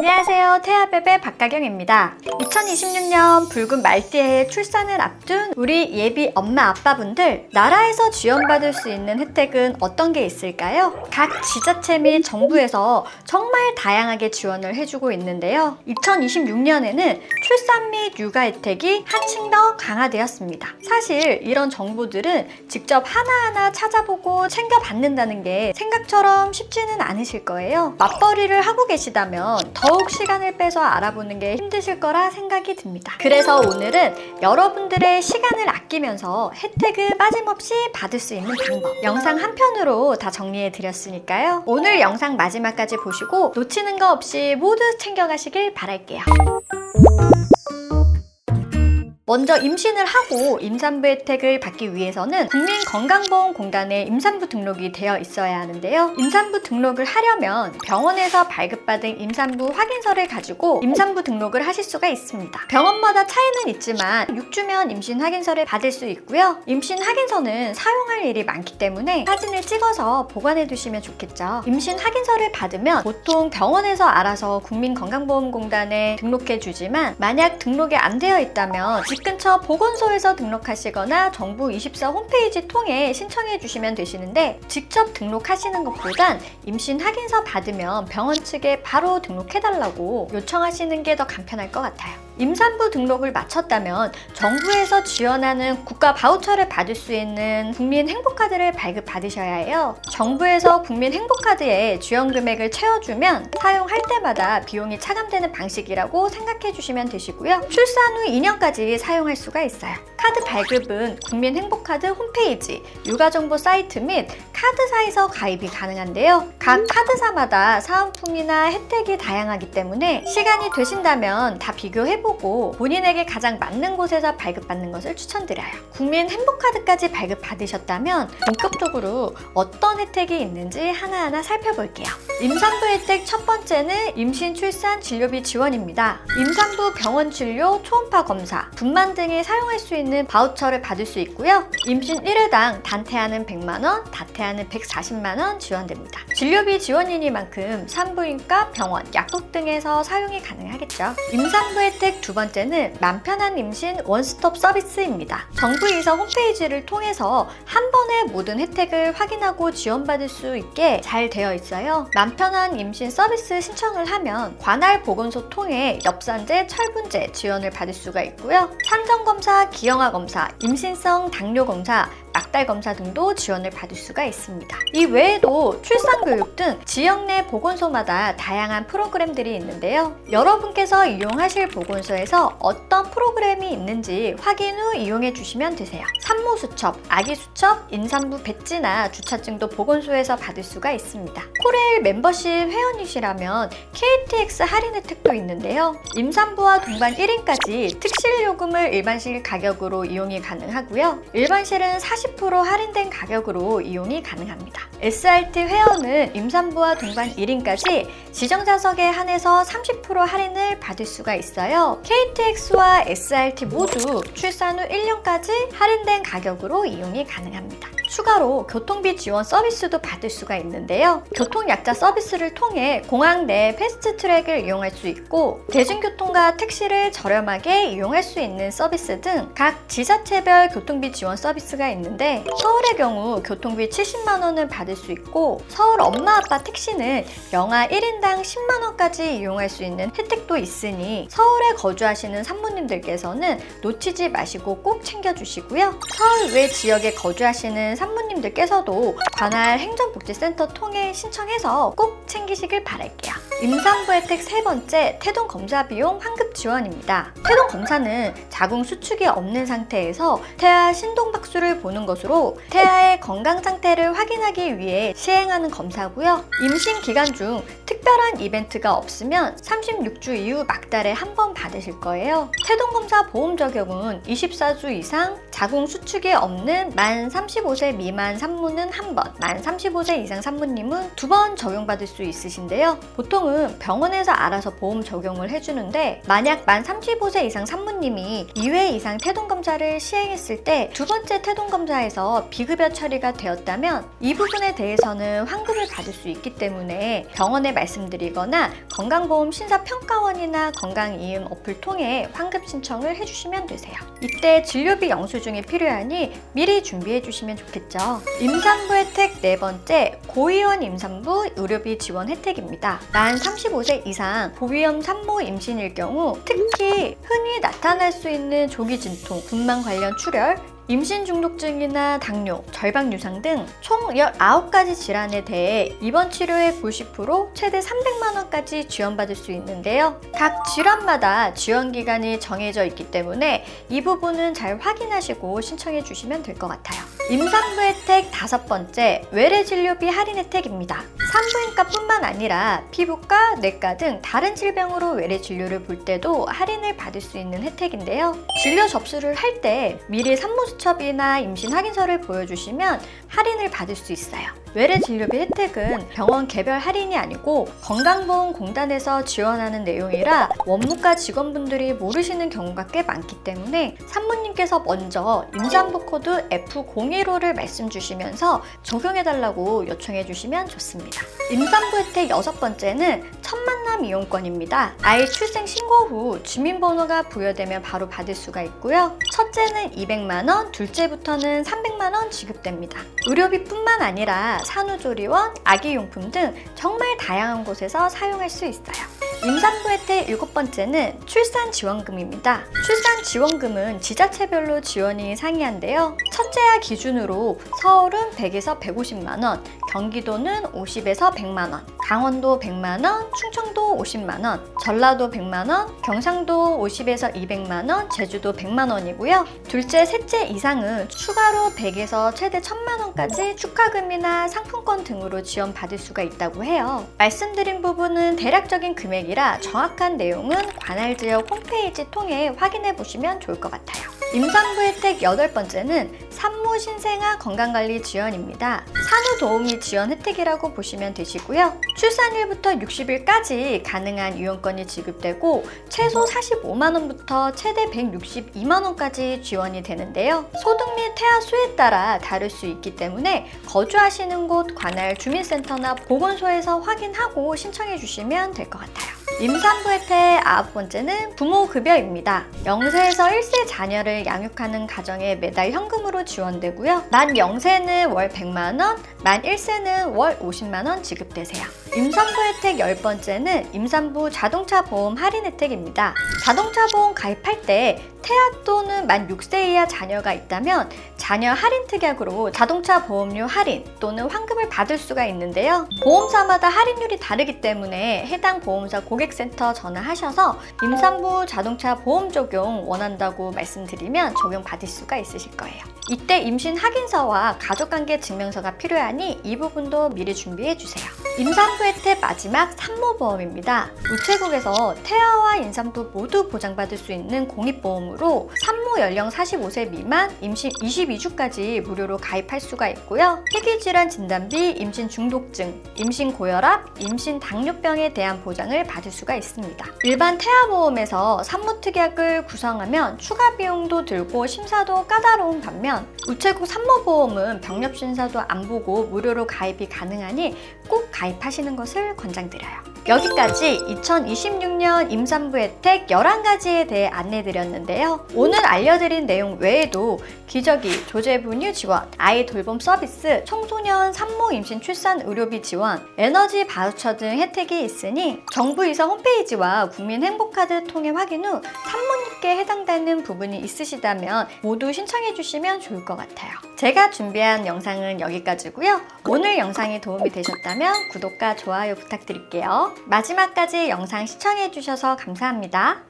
안녕하세요. 태아베베 박가경입니다. 2026년 붉은 말띠의 출산을 앞둔 우리 예비 엄마 아빠분들 나라에서 지원받을 수 있는 혜택은 어떤 게 있을까요? 각 지자체 및 정부에서 정말 다양하게 지원을 해주고 있는데요. 2026년에는 출산 및 육아 혜택이 한층 더 강화되었습니다. 사실 이런 정보들은 직접 하나하나 찾아보고 챙겨받는다는 게 생각처럼 쉽지는 않으실 거예요. 맞벌이를 하고 계시다면 더욱 시간을 빼서 알아보는 게 힘드실 거라 생각이 듭니다. 그래서 오늘은 여러분들의 시간을 아끼면서 혜택을 빠짐없이 받을 수 있는 방법 영상 한 편으로 다 정리해 드렸으니까요. 오늘 영상 마지막까지 보시고 놓치는 거 없이 모두 챙겨가시길 바랄게요. 먼저 임신을 하고 임산부 혜택을 받기 위해서는 국민건강보험공단에 임산부 등록이 되어 있어야 하는데요. 임산부 등록을 하려면 병원에서 발급받은 임산부 확인서를 가지고 임산부 등록을 하실 수가 있습니다. 병원마다 차이는 있지만 6주면 임신 확인서를 받을 수 있고요. 임신 확인서는 사용할 일이 많기 때문에 사진을 찍어서 보관해 두시면 좋겠죠. 임신 확인서를 받으면 보통 병원에서 알아서 국민건강보험공단에 등록해 주지만 만약 등록이 안 되어 있다면 집 근처 보건소에서 등록하시거나 정부 24 홈페이지 통해 신청해 주시면 되시는데 직접 등록하시는 것보단 임신 확인서 받으면 병원 측에 바로 등록해 달라고 요청하시는 게 더 간편할 것 같아요. 임산부 등록을 마쳤다면 정부에서 지원하는 국가 바우처를 받을 수 있는 국민 행복카드를 발급받으셔야 해요. 정부에서 국민 행복카드에 지원 금액을 채워주면 사용할 때마다 비용이 차감되는 방식이라고 생각해 주시면 되시고요. 출산 후 2년까지 사용할 수가 있어요. 카드 발급은 국민 행복카드 홈페이지, 육아정보 사이트 및 카드사에서 가입이 가능한데요. 각 카드사마다 사은품이나 혜택이 다양하기 때문에 시간이 되신다면 다 비교해보 고 본인에게 가장 맞는 곳에서 발급받는 것을 추천드려요. 국민 행복카드까지 발급받으셨다면 본격적으로 어떤 혜택이 있는지 하나하나 살펴볼게요. 임산부 혜택 첫 번째는 임신 출산 진료비 지원입니다. 임산부 병원 진료 초음파 검사, 분만 등에 사용할 수 있는 바우처를 받을 수 있고요. 임신 1회당 단태하는 100만원, 다태하는 140만원 지원됩니다. 진료비 지원이니만큼 산부인과 병원, 약국 등에서 사용이 가능하겠죠. 임산부 혜택 두 번째는 맘 편한 임신 원스톱 서비스입니다. 정부 이서 홈페이지를 통해서 한 번에 모든 혜택을 확인하고 지원받을 수 있게 잘 되어 있어요. 맘 편한 임신 서비스 신청을 하면 관할 보건소 통해 엽산제, 철분제 지원을 받을 수가 있고요. 산정검사, 기형아 검사, 임신성 당뇨 검사, 낙달 검사 등도 지원을 받을 수가 있습니다. 이 외에도 출산 교육 등 지역 내 보건소마다 다양한 프로그램들이 있는데요. 여러분께서 이용하실 보건소에서 어떤 프로그램이 있는지 확인 후 이용해 주시면 되세요. 산모 수첩, 아기 수첩, 임산부 배지나 주차증도 보건소에서 받을 수가 있습니다. 코레일 멤버십 회원이시라면 KTX 할인 혜택도 있는데요. 임산부와 동반 1인까지 특실 요금을 일반실 가격으로 이용이 가능하고요. 일반실은 40% 할인된 가격으로 이용이 가능합니다. SRT 회원은 임산부와 동반 1인까지 지정 좌석에 한해서 30% 할인을 받을 수가 있어요. KTX와 SRT 모두 출산 후 1년까지 할인된 가격으로 이용이 가능합니다. 추가로 교통비 지원 서비스도 받을 수가 있는데요. 교통약자 서비스를 통해 공항 내 패스트 트랙을 이용할 수 있고 대중교통과 택시를 저렴하게 이용할 수 있는 서비스 등 각 지자체별 교통비 지원 서비스가 있는데 서울의 경우 교통비 70만 원을 받을 수 있고 서울 엄마 아빠 택시는 영하 1인당 10만 원까지 이용할 수 있는 혜택도 있으니 서울에 거주하시는 산모님들께서는 놓치지 마시고 꼭 챙겨주시고요. 서울 외 지역에 거주하시는 산모님들께서도 관할 행정복지센터 통해 신청해서 꼭 챙기시길 바랄게요. 임산부 혜택 세 번째 태동 검사 비용 환급 지원입니다. 태동 검사는 자궁 수축이 없는 상태에서 태아 신동박수를 보는 것으로 태아의 건강 상태를 확인하기 위해 시행하는 검사고요. 임신 기간 중 특별한 이벤트가 없으면 36주 이후 막달에 한 번 받으실 거예요. 태동검사 보험 적용은 24주 이상 자궁 수축이 없는 만 35세 미만 산모는 한 번, 만 35세 이상 산모님은 두 번 적용받을 수 있으신데요. 보통은 병원에서 알아서 보험 적용을 해주는데 만약 만 35세 이상 산모님이 2회 이상 태동검사를 시행했을 때 두 번째 태동검사에서 비급여 처리가 되었다면 이 부분에 대해서는 환급을 받을 수 있기 때문에 병원에 말씀 말씀드리거나 건강보험 심사평가원이나 건강이음 어플 통해 환급 신청을 해주시면 되세요. 이때 진료비 영수증이 필요하니 미리 준비해 주시면 좋겠죠. 임산부 혜택 네 번째, 고위험 임산부 의료비 지원 혜택입니다. 만 35세 이상 고위험 산모 임신일 경우 특히 흔히 나타날 수 있는 조기 진통, 분만 관련 출혈, 임신 중독증이나 당뇨, 절박 유상 등 총 19가지 질환에 대해 입원 치료의 90% 최대 300만 원까지 지원받을 수 있는데요. 각 질환마다 지원 기간이 정해져 있기 때문에 이 부분은 잘 확인하시고 신청해 주시면 될 것 같아요. 임산부 혜택 다섯 번째, 외래 진료비 할인 혜택입니다. 산부인과뿐만 아니라 피부과, 뇌과 등 다른 질병으로 외래 진료를 볼 때도 할인을 받을 수 있는 혜택인데요. 진료 접수를 할 때 미리 산모수첩이나 임신 확인서를 보여주시면 할인을 받을 수 있어요. 외래 진료비 혜택은 병원 개별 할인이 아니고 건강보험공단에서 지원하는 내용이라 원무과 직원분들이 모르시는 경우가 꽤 많기 때문에 산모님께서 먼저 임산부 코드 F015를 말씀 주시면서 적용해달라고 요청해 주시면 좋습니다. 임산부 혜택 여섯 번째는 첫 만남 이용권입니다. 아이 출생 신고 후 주민번호가 부여되면 바로 받을 수가 있고요. 첫째는 200만 원, 둘째부터는 300만 원 지급됩니다. 의료비뿐만 아니라 산후조리원, 아기용품 등 정말 다양한 곳에서 사용할 수 있어요. 임산부 혜택 일곱 번째는 출산 지원금입니다. 출산 지원금은 지자체별로 지원이 상이한데요. 첫째야 기준으로 서울은 100에서 150만 원, 경기도는 50에서 100만 원, 강원도 100만 원, 충청도 50만 원, 전라도 100만 원, 경상도 50에서 200만 원, 제주도 100만 원이고요. 둘째, 셋째 이상은 추가로 100에서 최대 1000만 원 까지 축하금이나 상품권 등으로 지원받을 수가 있다고 해요. 말씀드린 부분은 대략적인 금액이라 정확한 내용은 관할 지역 홈페이지 통해 확인해 보시면 좋을 것 같아요. 임산부 혜택 여덟 번째는 산모 신생아 건강관리 지원입니다. 산후 도우미 지원 혜택이라고 보시면 되시고요. 출산일부터 60일까지 가능한 이용권이 지급되고 최소 45만 원부터 최대 162만 원까지 지원이 되는데요. 소득 및 태아 수에 따라 다를 수 있기 때문에 거주하시는 곳 관할 주민센터나 보건소에서 확인하고 신청해 주시면 될 것 같아요. 임산부 혜택 아홉 번째는 부모 급여입니다. 0세에서 1세 자녀를 양육하는 가정에 매달 현금으로 지원되고요. 만 0세는 월 100만 원, 만 1세는 월 50만 원 지급되세요. 임산부 혜택 열 번째는 임산부 자동차 보험 할인 혜택입니다. 자동차 보험 가입할 때 태아 또는 만 6세 이하 자녀가 있다면 자녀 할인 특약으로 자동차 보험료 할인 또는 환급을 받을 수가 있는데요. 보험사마다 할인율이 다르기 때문에 해당 보험사 고객센터 전화하셔서 임산부 자동차 보험 적용 원한다고 말씀드리면 적용 받을 수가 있으실 거예요. 이때 임신 확인서와 가족관계 증명서가 필요하니 이 부분도 미리 준비해 주세요. 임산 부 혜택 마지막 산모보험입니다. 우체국에서 태아와 임산부 모두 보장받을 수 있는 공익보험으로 산모 연령 45세 미만 임신 22주까지 무료로 가입할 수가 있고요. 희귀질환 진단비, 임신 중독증, 임신 고혈압, 임신 당뇨병에 대한 보장을 받을 수가 있습니다. 일반 태아보험에서 산모특약을 구성하면 추가 비용도 들고 심사도 까다로운 반면 우체국 산모보험은 병력심사도 안 보고 무료로 가입이 가능하니 꼭 가입하시 는 것을 권장드려요. 여기까지 2026년 임산부 혜택 11가지에 대해 안내드렸는데요. 오늘 알려드린 내용 외에도 기저귀, 조제분유 지원, 아이 돌봄 서비스, 청소년 산모 임신 출산 의료비 지원, 에너지 바우처 등 혜택이 있으니 정부 이사 홈페이지와 국민 행복카드 통해 확인 후 산모님께 해당되는 부분이 있으시다면 모두 신청해 주시면 좋을 것 같아요. 제가 준비한 영상은 여기까지고요. 오늘 영상이 도움이 되셨다면 구독과 좋아요 부탁드릴게요. 마지막까지 영상 시청해 주셔서 감사합니다.